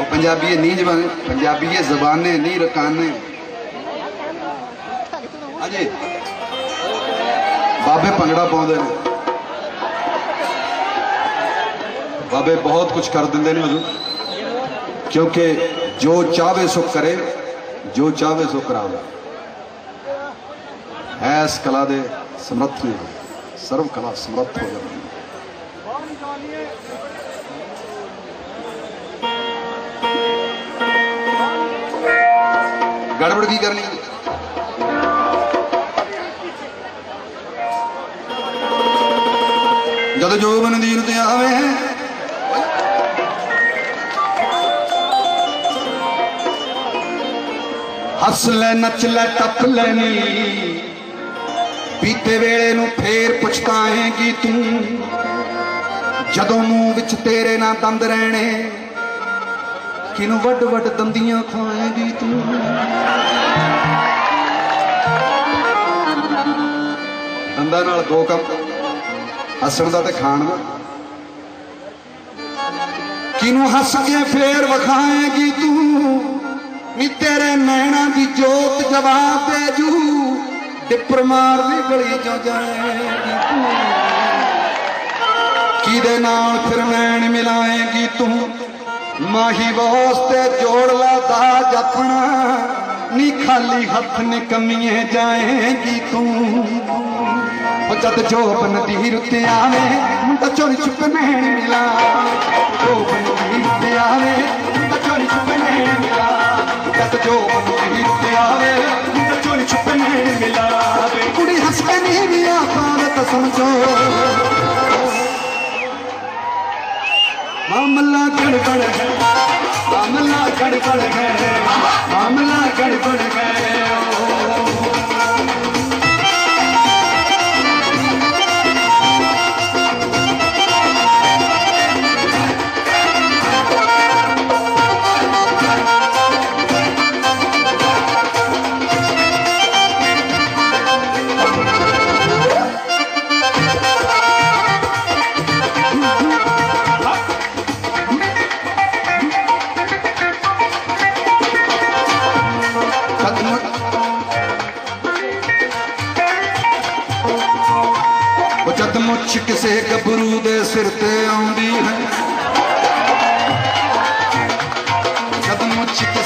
ਉਹ ਪੰਜਾਬੀ ਇਹ ਨਹੀਂ ਜ਼ਬਾਨ ਪੰਜਾਬੀ ਇਹ ਜ਼ਬਾਨੇ ਨਹੀਂ ਰਕਾਨੇ ਹਾਂਜੀ ਬਾਬੇ ਭੰਗੜਾ ਪਾਉਂਦੇ ਨੇ ਬਾਬੇ ਬਹੁਤ ਕੁਝ ਕਰ ਦਿੰਦੇ ਨੇ ਹਜ਼ੂਰ ਕਿਉਂਕਿ ਜੋ ਚਾਹਵੇ ਸੋ ਕਰੇ ਜੋ ਚਾਹਵੇ ਸੋ ਕਰਾਵੇ ਐਸ ਕਲਾ ਦੇ ਸਮਰੱਥ ਨੇ ਸਰਵ ਕਲਾ ਸਮਰੱਥ ਹੋ ਜਾਂਦੀ ਹੈ ਗੜਬੜ ਕੀ ਕਰਨੀ ਜਦ ਜੋਬਨ ਦੀਨ ਤੇ ਆਵੇ ਹੱਸ ਲੈ, ਨੱਚ ਲੈ, ਟੱਪ ਲੈਣੀ ਬੀਤੇ ਵੇਲੇ ਨੂੰ ਫੇਰ ਪਛਤਾਏਂਗੀ ਤੂੰ, ਜਦੋਂ ਮੂੰਹ ਵਿੱਚ ਤੇਰੇ ਨਾਲ ਦੰਦ ਰਹਿਣੇ। ਕਿਨੂੰ ਵੱਡ ਵੱਡ ਦੰਦੀਆਂ ਖਾਏਂਗੀ ਤੂੰ? ਦੰਦਾਂ ਨਾਲ ਦੋ ਕੰਮ ਹੱਸਣ ਦਾ ਤੇ ਖਾਣ ਦਾ। ਕਿਨੂੰ ਹੱਸ ਕੇ ਫੇਰ ਵਿਖਾਏਂਗੀ ਤੂੰ? ਨੀ ਤੇਰੇ ਨੈਣਾ ਦੀ ਜੋਤ ਜਵਾਬ ਦੇ ਜੂ। ਟਿੱਪਰ ਮਾਰਦੀ ਗਲੀ ਚੋਂ ਜਾਏਂਗੀ ਤੂੰ। ਕਿਹਦੇ ਨਾਲ ਫਿਰ ਨੈਣ ਮਿਲਾਏਂਗੀ ਤੂੰ? ਮਾਹੀ ਵਾਸਤੇ ਜੋੜ ਲਾ ਦਾਜ ਆਪਣਾ ਨੀ ਖਾਲੀ ਹੱਥ ਨਿਕਮੀਏ ਜਾਏਗੀ ਤੂੰ। ਉਹ ਜਦ ਜੋਬਨ ਦੀ ਰੁੱਤੇ ਆਵੇ, ਮੁੰਡਾ ਚੋਰੀ ਚੁੱਪ ਨੈਣ ਮਿਲਾ। ਜੋਬਨ ਦੀ ਰੁੱਤੇ ਆਵੇ, ਮੁੰਡਾ ਚੋਰੀ ਚੁੱਪ ਨੈਣ ਮਿਲਾ। ਜਦ ਜੋਬਨ ਦੀ ਰੁੱਤੇ ਆਵੇ, ਮੁੰਡਾ ਚੋਰੀ ਚੁੱਪ ਨੈਣ ਮਿਲਾਵੇ ਕੁੜੀ ਹੱਸ ਕੇ ਨਹੀਂ ਵੀ ਆਪਾਂ ਤਾਂ ਸਮਝੋ। ਮਾਮਲਾ ਗੜਬੜ ਹੈ। ਮਾਮਲਾ ਗੜਬੜ ਹੈ। ਮਾਮਲਾ ਗੜਬੜ ਹੈ।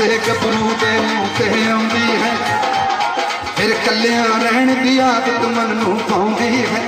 ਕਿਸੇ ਗੱਭਰੂ ਦੇ ਮੂੰਹ ਤੇ ਆਉਂਦੀ ਹੈ। ਫਿਰ ਕੱਲਿਆਂ ਰਹਿਣ ਦੀ ਆਦਤ ਮਨ ਨੂੰ ਪਾਉਂਦੀ ਹੈ।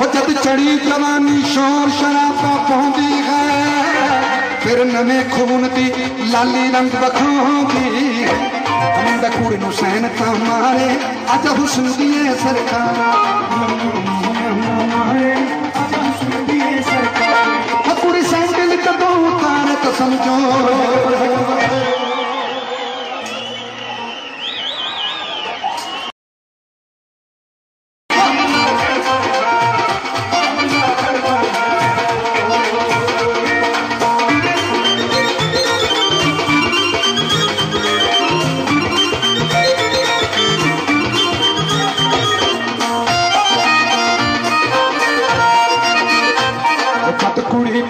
ਉਹ ਜਦ ਚੜੀ ਜਵਾਨੀ ਸ਼ੋਰ ਸ਼ਰਾਬਾ ਪਾਉਂਦੀ ਹੈ, ਫਿਰ ਨਵੇਂ ਖੂਨ ਦੀ ਲਾਲੀ ਰੰਗ ਵਿਖਾਉਂਦੀ ਹੈ। ਕੁੜੀ ਨੂੰ ਸੈਨ ਤਾਂ ਮਾਰੇ, ਅੱਜ ਹੁਸਨ ਦੀ ਏ ਸਰਕਾਰ ਮਾਰੇ। ਅੱਜ ਹੁਸਨ ਦੀ ਏ ਸਰਕਾਰ ਕੁੜੀ ਸੈਂਡਲ ਕਦੋਂ ਉਤਾਰ ਤਾਂ ਸਮਝੋ।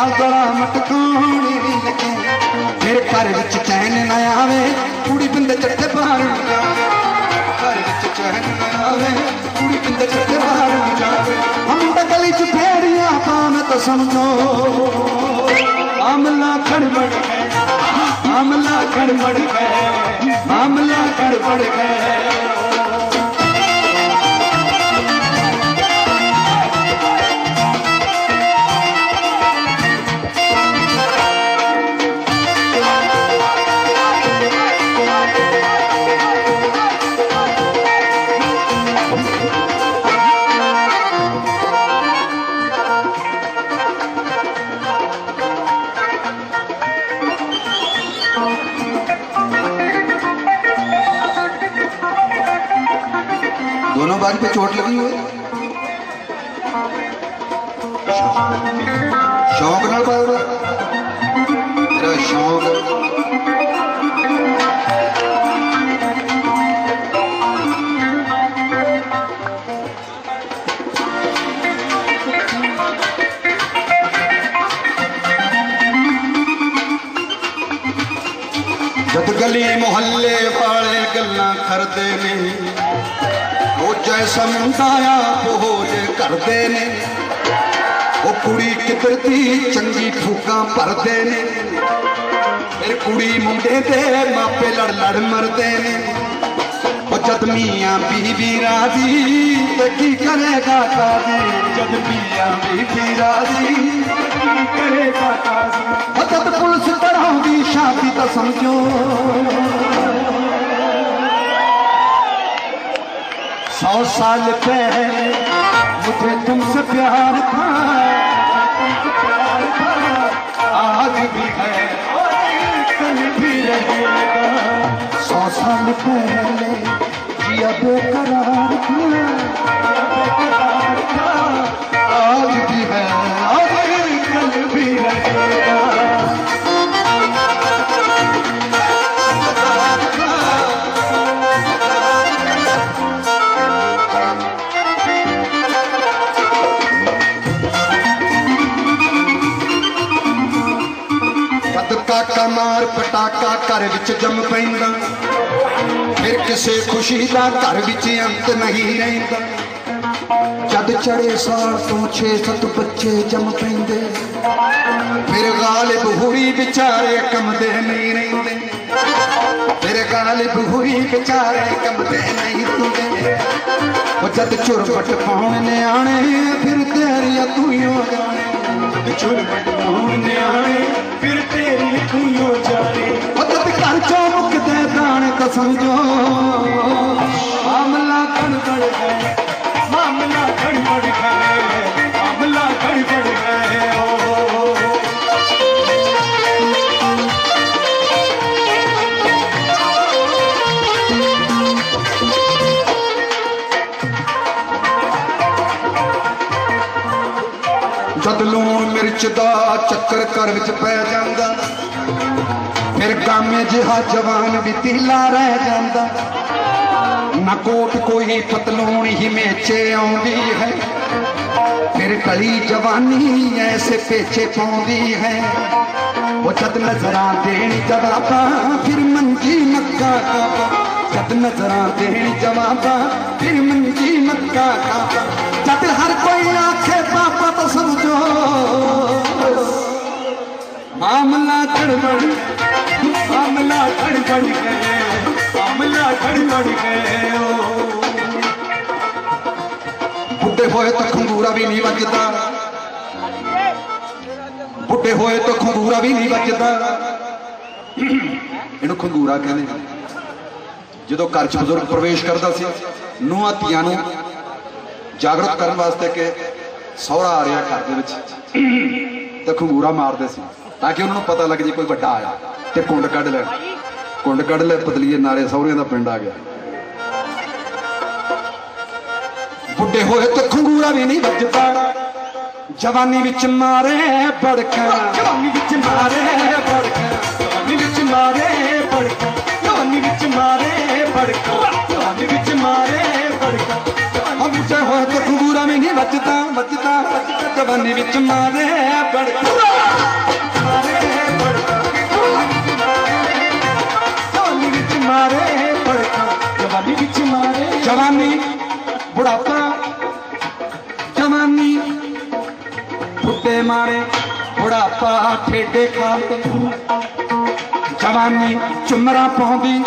ਟਿਕਾਣੇ ਨਹੀਂ ਲੱਗੇ। ਫਿਰ ਘਰ ਵਿੱਚ ਚੈਨ ਨਾ ਆਵੇ, ਕੁੜੀ ਬਿੰਦ ਚੱਟੇ ਬਾਹਰ ਨੂੰ ਜਾਵੇ। ਘਰ ਵਿੱਚ ਚੈਨ ਨਾ ਆਵੇ, ਕੁੜੀ ਬਿੰਦ ਚੱਟੇ ਬਾਹਰ ਨੂੰ ਜਾਵੇ। ਹਮ ਤਾਂ ਗਲੀ ਚ ਫੇਰੀਆਂ ਪਾਣ ਤਾਂ ਸਮਝੋ। ਮਾਮਲਾ ਖੜਬੜ ਹੈ ਮਾਮਲਾ ਖੜਬੜ ਹੈ ਮਾਮਲਾ ਖੜਬੜ ਹੈ दोनों बाल पे चोट लगी हुई शौक न पाओ तेरा शौक ਗਲੀ ਮੁਹੱਲੇ ਵਾਲੇ ਗੱਲਾਂ ਕਰਦੇ ਨੇ। ਉਹ ਜੈਸਾ ਮੁੰਡਾ ਆ ਪੋਜ ਕਰਦੇ ਨੇ। ਉਹ ਕੁੜੀ ਕਿੱਧਰ ਦੀ ਚੰਗੀ ਫੂਕਾਂ ਭਰਦੇ ਨੇ। ਫਿਰ ਕੁੜੀ ਮੁੰਡੇ ਦੇ ਮਾਪੇ ਲੜ ਲੜ ਮਰਦੇ ਨੇ। ਉਹ ਜਦ ਮੀਆਂ ਬੀਬੀ ਰਾਜੀ ਤੇ ਕੀ ਕਰੇਗਾ ਕਾਜੀ? ਜਦ ਮੀਆਂ ਬੀਬੀ ਰਾਜੀ ਕੀ ਕਰੇਗਾ ਕਾਜੀ? ਉਹ ਜਦ ਪੁਲਿਸ ਕਰਾਉਂਦੀ ਸ਼ਾਦੀ ਤਾਂ ਸਮਝੋ सौ साल पहले मुझे तुमसे प्यार था तुमसे प्यार था आज भी है और कल भी रहेगा सौ साल पहले जिया बेकरार था जिया बेकरार था आज भी है और कल भी रहेगा ਪਟਾਕਾ ਘਰ ਵਿੱਚ ਜੰਮ ਪੈਂਦਾ। ਫਿਰ ਕਿਸੇ ਖੁਸ਼ੀ ਦਾ ਘਰ ਵਿੱਚ ਅੰਤ ਨਹੀਂ ਰਹਿੰਦਾ। ਜਦ ਚੜੇ ਸਾਲ ਤੋਂ 6-7 ਬੱਚੇ ਜੰਮ ਪੈਂਦੇ। ਫਿਰ ਗਾਲਿਬ ਹੁਰੀ ਵਿਚਾਰੇ ਕੰਮਦੇ ਨਹੀਂ ਰਹਿੰਦੇ। ਫਿਰ ਗਾਲਿਬ ਹੁਰੀ ਵਿਚਾਰੇ ਕੰਮਦੇ ਨਹੀਂ ਰਹਿੰਦੇ ਉਹ ਜਦ ਝੁਰਪਟ ਪਾਉਣ ਨਿਆਣੇ, ਫਿਰ ਤੇਰੀਆਂ ਤੂੰ ਹੀ ਹੋ ਜਾਣੇ د چورن کي هونيا پھر تيري تيو جاري اٿت ڪر چو رکدا دان قسم جو عاملا کڙ کڙ گه عاملا کڙ ਲੂਣ ਦਾ ਚੱਕਰ ਘਰ ਵਿੱਚ ਪੈ ਜਾਂਦਾ। ਫਿਰ ਕਾਮੇ ਜਿਹਾ ਜਵਾਨ ਵੀ ਤੀਲਾ ਰਹਿ ਜਾਂਦਾ। ਨਾ ਕੋਟ ਕੋਈ ਪਤਲੂਣ ਹੀ ਮੇਚੇ ਆਉਂਦੀ ਹੈ। ਫਿਰ ਕਲੀ ਜਵਾਨੀ ਐਸੇ ਪੇਚੇ ਪਾਉਂਦੀ ਹੈ। ਉਹ ਜਦ ਨਜ਼ਰਾਂ ਦੇਣ ਜਵਾਬਾਂ, ਫਿਰ ਮੰਜੀ ਮੱਕਾ ਕਾਬਾ ਜਦ ਨਜ਼ਰਾਂ ਦੇਣ ਜਵਾਬਾਂ, ਫਿਰ ਮੰਜੀ ਮੱਕਾ ਕਾਬਾ ਜਦ ਹਰ ਕੋਈ ਆਖੇ ਸਮਝੋ। ਮਾਮਲਾ ਗੜਬੜ ਮਾਮਲਾ ਗੜਬੜ ਹੈ ਮਾਮਲਾ ਗੜਬੜ ਹੈ ਓ। ਬੁੱਢੇ ਹੋਏ ਤਾਂ ਖੰਗੂਰਾ ਵੀ ਨਹੀਂ ਵੱਜਦਾ। ਬੁੱਢੇ ਹੋਏ ਤਾਂ ਖੰਗੂਰਾ ਵੀ ਨਹੀਂ ਵੱਜਦਾ। ਇਹਨੂੰ ਖੰਗੂਰਾ ਕਹਿੰਦੇ ਜਦੋਂ ਘਰ ਚ ਬਜ਼ੁਰਗ ਪ੍ਰਵੇਸ਼ ਕਰਦਾ ਸੀ, ਨੂੰਹਾਂ ਧੀਆਂ ਨੂੰ ਜਾਗਰਤ ਕਰਨ ਵਾਸਤੇ ਕਿ ਸਹੁਰਾ ਆ ਰਿਹਾ ਘਰ ਦੇ ਵਿੱਚ। ਤਾਂ ਖੰਗੂਰਾ ਮਾਰਦੇ ਸੀ, ਤਾਂ ਕਿ ਉਹਨਾਂ ਨੂੰ ਪਤਾ ਲੱਗ ਜੇ ਕੋਈ ਵੱਡਾ ਆਇਆ ਤੇ ਕੁੰਡ ਕੱਢ ਲੈਣ। ਕੁੰਡ ਕੱਢ ਲੈ ਪਤਲੀਏ ਨਾਲੇ ਸਹੁਰਿਆਂ ਦਾ ਪਿੰਡ ਆ ਗਿਆ। ਬੁੱਢੇ ਹੋਏ ਤੇ ਖੰਗੂਰਾ ਵੀ ਨਹੀਂ ਵੱਜਦਾ। ਜਵਾਨੀ ਵਿੱਚ ਮਾਰੇ ਬੜਕਾ। ਜਵਾਨੀ ਵਿੱਚ ਮਾਰੇ ਬੜਕਾ। ਜਵਾਨੀ ਵਿੱਚ ਮਾਰੇ ਬੜਕਾ। ਜਵਾਨੀ ਵਿੱਚ ਮਾਰੇ ਬੜਕਾ। ਜਵਾਨੀ ਵਿੱਚ ਮਾਰੇ ਅਬੂਸੇ ਹੋਇਆ ਤਾਂ ਖੂਰਾ ਵੀ ਨਹੀਂ ਵੱਜਦਾ ਵੱਜਦਾ ਜਵਾਨੀ ਵਿੱਚ ਮਾਰੇ ਬੜਕਾ। ਜਵਾਨੀ ਬੁਢਾਪਾ। ਜਵਾਨੀ ਫੁੱਟੇ ਮਾਰੇ। ਬੁਢਾਪਾ ਠੇਡੇ ਖਾਂਦਾ ਜਵਾਨੀ ਚੁੰਮਰਾ ਪਾਉਂਦੀ।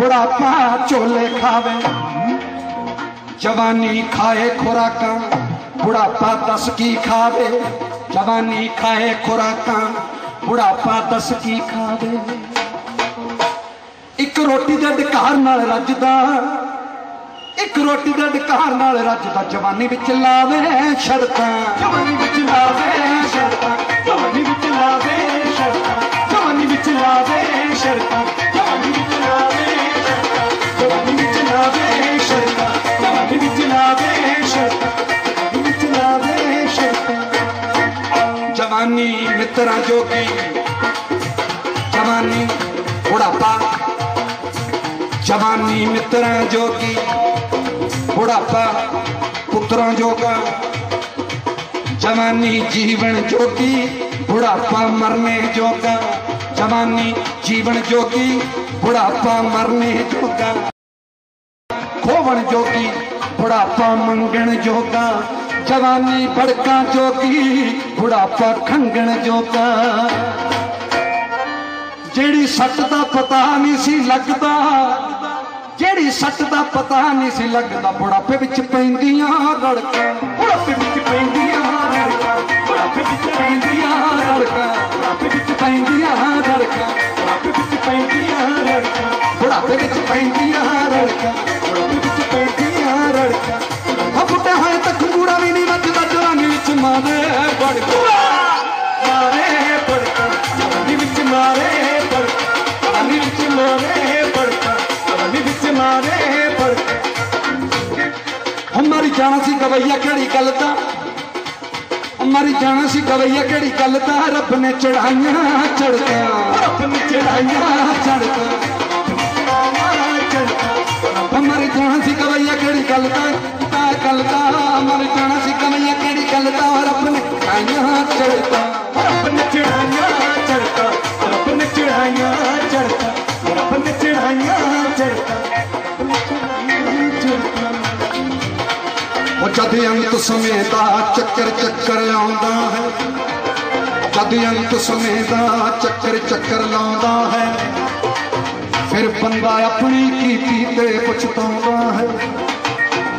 ਬੁਢਾਪਾ ਝੋਲੇ ਖਾਵੇ। जवानी खाए खुराक, बुढ़ापा दस की खावे। जवानी खाए खुराक, बुढ़ापा दस की खावे। एक रोटी के अधिकार रजदा, एक रोटी के अधिकार रजदा, जवानी विच लावे शरत जवानी विच लावे शर्ता जवानी विच लावे शर्ता जवानी विच लावे शर्ता जवानी विच लावे जवानी मित्रा जोगी जवानी बुढ़ापा। जवानी मित्रा जोगी बुढ़ापा पुत्रों जोगा जवानी जीवन जोगी बुढ़ापा मरने जोगा जवानी जीवन जोगी बुढ़ापा मरने जोगा खोवन जोगी ਬੁਢਾਪਾ ਮੰਗਣ ਜੋਗਾ, ਜਵਾਨੀ ਬੜਕਾਂ ਜੋਗੀ, ਬੁਢਾਪਾ ਖੰਗਣ ਜੋਗਾ। ਜਿਹੜੀ ਸੱਟ ਦਾ ਪਤਾ ਨਹੀਂ ਸੀ ਲੱਗਦਾ, ਜਿਹੜੀ ਸੱਟ ਦਾ ਪਤਾ ਨਹੀਂ ਸੀ ਲੱਗਦਾ, ਬੁਢਾਪੇ ਵਿੱਚ ਪੈਂਦੀਆਂ ਰੜਕਾਂ, ਬੁਢਾਪੇ ਵਿੱਚ ਪੈਂਦੀਆਂ ਰੜਕਾਂ, ਬੁਢਾਪੇ ਵਿੱਚ ਪੈਂਦੀਆਂ ਰੜਕਾਂ, ਬੁਢਾਪੇ ਵਿੱਚ ਪੈਂਦੀਆਂ ਰੜਕਾਂ, ਬੁਢਾਪੇ ਵਿੱਚ ਪੈਂਦੀਆਂ ਰੜਕਾਂ, ਬੁਢਾਪੇ ਵਿੱਚ ਪੈਂਦੀਆਂ ਰੜਕਾਂ। ਬੁਢਾਪੇ ਵਿੱਚ ਪੈਂਦੀਆਂ ਰੜਕਾ ਹੱਪਟਾ ਹੈ ਤਖੂੜਾ ਵੀ ਨਹੀਂ ਵੱਜਦਾ ਜਵਾਨੀ ਵਿੱਚ ਮਾਰੇ ਬੜਕਾ ਮਾਰੇ ਬੜਕਾ ਜਵਾਨੀ ਵਿੱਚ ਮਾਰੇ ਬੜਕਾ ਜਵਾਨੀ ਵਿੱਚ ਮਾਰੇ ਬੜਕਾ ਜਵਾਨੀ ਵਿੱਚ ਮਾਰੇ ਬੜਕਾ ਹਮਾਰੀ ਜਾਣਾ ਸੀ ਗਵਈਆ ਕਿਹੜੀ ਗੱਲ ਤਾਂ हमारी जाना सी गवैया केड़ी गल ता रब ने चढ़ाइया चढ़ता रब ने चढ़ाइया चढ़ता हमारी जाना सी ਗੱਲ ਦਾ ਤਾਂ ਗੱਲ ਦਾ ਹਮਾਰੀ ਜਾਣਾ ਸੀ ਗਵਈਆ ਕਿਹੜੀ ਗੱਲ ਦਾ ਰੱਬ ਨੇ ਚੜਾਈਆਂ ਚੜਕਾਂ ਰੱਬ ਨੇ ਚੜਾਈਆਂ ਚੜਕਾ ਰੱਬ ਨੇ ਚੜਾਈਆਂ ਚੜਕਾ ਰੱਬ ਨੇ ਚੜਾਈਆਂ ਚੜਕਾ ਉਹ ਜਦ ਅੰਤ ਸਮੇਂ ਦਾ ਚੱਕਰ ਚੱਕਰ ਆਉਂਦਾ ਹੈ। ਜਦ ਅੰਤ ਸਮੇਂ ਦਾ ਚੱਕਰ ਚੱਕਰ ਲਾਉਂਦਾ ਹੈ। ਫਿਰ ਬੰਦਾ ਆਪਣੀ ਕੀਤੀ ਤੇ ਪਛਤਾਉਂਦਾ ਹੈ।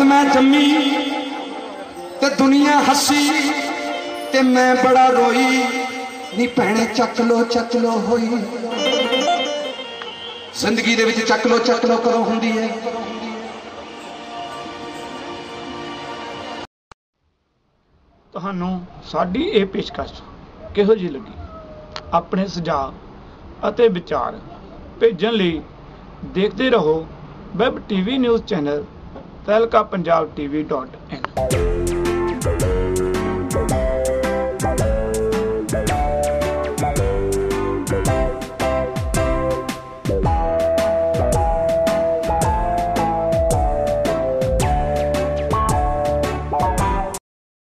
ਜਦ ਮੈਂ ਜੰਮੀ ਤੇ ਦੁਨੀਆ ਹੱਸੀ ਤੇ ਮੈਂ ਬੜਾ ਰੋਈ, ਨੀ ਭੈਣੇ ਚੱਕ ਲੋ ਚੱਕ ਲੋ ਹੋਈ। ਜ਼ਿੰਦਗੀ ਦੇ ਵਿੱਚ ਚੱਕ ਲੋ ਚੱਕ ਲੋ ਕਦੋਂ ਹੁੰਦੀ ਹੈ ਤੁਹਾਨੂੰ ਸਾਡੀ ਇਹ ਪੇਸ਼ਕਸ਼ ਕਿਹੋ ਜਿਹੀ ਲੱਗੀ? ਆਪਣੇ ਸੁਝਾਅ ਅਤੇ ਵਿਚਾਰ ਭੇਜਣ ਲਈ ਦੇਖਦੇ ਰਹੋ web TV news channel Tehelka Punjab ਟੀਵੀ.in